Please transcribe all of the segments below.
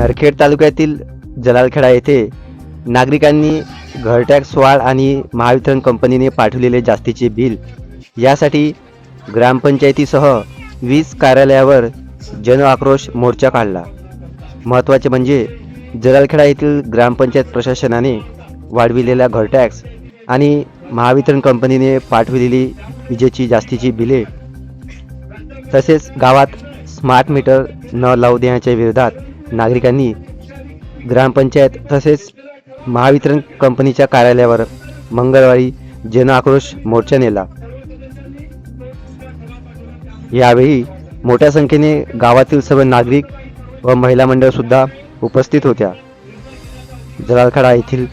नरखेड तालुक्यातील जलालखेडा येथे नागरिकांनी घरटॅक्स वाढ आणि महावितरण कंपनीने पाठवलेले जास्तीचे बिल. यासाठी ग्रामपंचायतीसह वीज कार्यालयावर जन आक्रोश मोर्चा काढला. महत्त्वाचे म्हणजे जलालखेडा येथील ग्रामपंचायत प्रशासनाने वाढविलेला घरटॅक्स आणि महावितरण कंपनीने पाठविलेली विजेची जास्तीची बिले. तसेच गावात स्मार्ट मीटर न लावू देण्याच्या विरोधात नागरिकांनी ग्रामपंचायत तसेच महावितरण कंपनीच्या कार्यालयावर मंगळवारी जन आक्रोश मोर्चा नेला. यावेळी मोठ्या संख्येने गावातील सर्व नागरिक व महिला मंडळ सुद्धा उपस्थित होत्या. जलालखडा येथील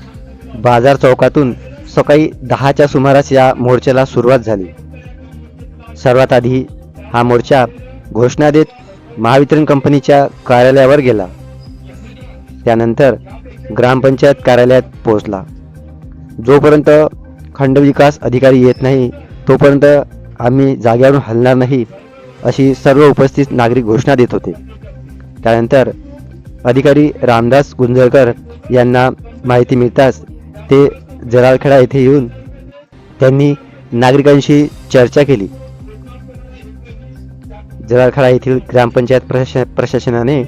बाजार चौकातून सकाळी दहाच्या सुमारास या मोर्चाला सुरुवात झाली. सर्वात आधी हा मोर्चा घोषणा देत महावितरण कंपनीच्या कार्यालयावर गेला. त्यानंतर ग्रामपंचायत कार्यालयात पोहोचला. जोपर्यंत खंडविकास अधिकारी येत नाही तोपर्यंत आम्ही जाग्यावरून हलणार नाही अशी सर्व उपस्थित नागरिक घोषणा देत होते. त्यानंतर अधिकारी रामदास गुंजळकर यांना माहिती मिळताच ते जराळखेडा येथे येऊन त्यांनी नागरिकांशी चर्चा केली. जलालखेडा येथील ग्रामपंचायत प्रशासन प्रशासनाने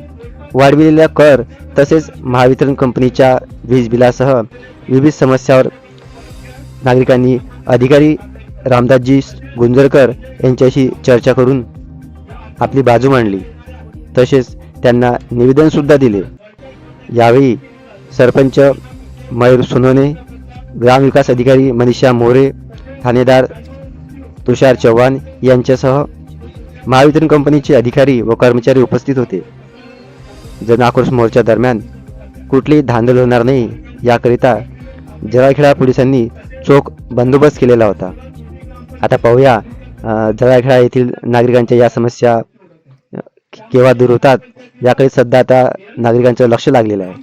वाढविलेल्या कर तसेच महावितरण कंपनीच्या वीज बिलासह विविध समस्यावर नागरिकांनी अधिकारी रामदासजी गुंजरकर यांच्याशी चर्चा करून आपली बाजू मांडली. तसेच त्यांना निवेदनसुद्धा दिले. यावेळी सरपंच मयूर सोनोने ग्रामविकास अधिकारी मनीषा मोरे ठाणेदार तुषार चव्हाण यांच्यासह महावितरण कंपनीचे अधिकारी व कर्मचारी उपस्थित होते. जनआक्रोश मोर्चा दरम्यान कुठलीही धांदल होणार नाही याकरिता जराखेडा पोलिसांनी चोख बंदोबस्त केलेला होता. आता पाहूया जराखेडा येथील नागरिकांच्या या समस्या केव्हा दूर होतात याकडे सध्या आता नागरिकांचं लक्ष लागलेलं आहे.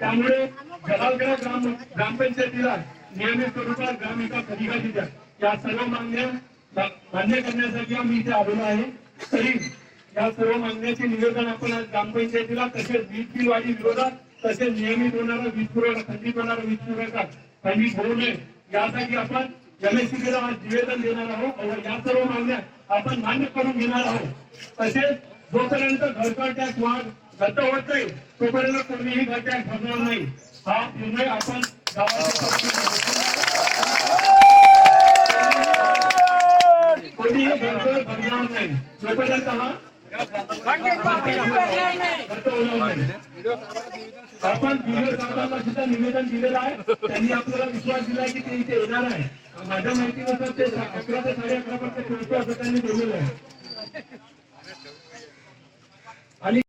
त्यामुळे ग्रामपंचायतीला नियमित स्वरूपात ग्रामविकास अधिकारी द्या. या सर्व मागण्या मान्य करण्यासाठी आम्ही इथे आलेलो आहे. तरी या सर्व मागण्याचे निवेदन आपण आज ग्रामपंचायतीला तसेच वीज बिल वाढी विरोधात तसेच नियमित होणारा वीज पुरवठा खंडित होणारा वीज पुरवठा खंडित होऊ नये. यासाठी आपण एमएससीबीला आज निवेदन देणार आहोत या सर्व मागण्या आपण मान्य करून घेणार आहोत. तसेच जोपर्यंत घरकर टॅक्स वाढ रद्द होत नाही तोपर्यंत कोणीही घर टॅक्स भरणार नाही. हा निर्णय आपण गावाच्या घरकर नाही तोपर्यंत हा आपण बिगर साहेबांना सुद्धा निवेदन दिलेलं आहे त्यांनी आपल्याला विश्वास दिला की ते इथे येणार आहे माझ्या माहितीनुसार ते अकरा ते साडे अकरा पर्यंत पोहोचतो असं त्यांनी बोललेलं आहे